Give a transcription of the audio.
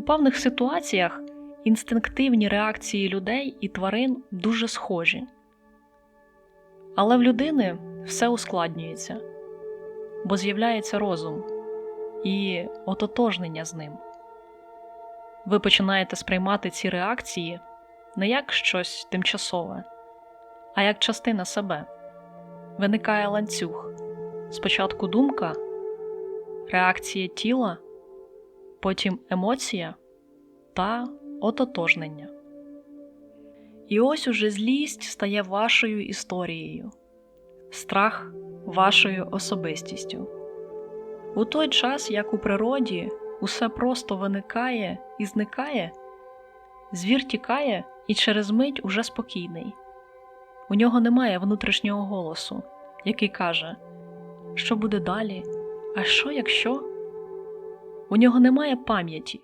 У певних ситуаціях інстинктивні реакції людей і тварин дуже схожі. Але в людини все ускладнюється, бо з'являється розум і ототожнення з ним. Ви починаєте сприймати ці реакції не як щось тимчасове, а як частина себе. Виникає ланцюг. Спочатку думка, реакція тіла, потім емоція та ототожнення. І ось уже злість стає вашою історією, страх вашою особистістю. У той час, як у природі, усе просто виникає і зникає, звір тікає і через мить уже спокійний. У нього немає внутрішнього голосу, який каже, що буде далі, а що якщо? У нього немає пам'яті,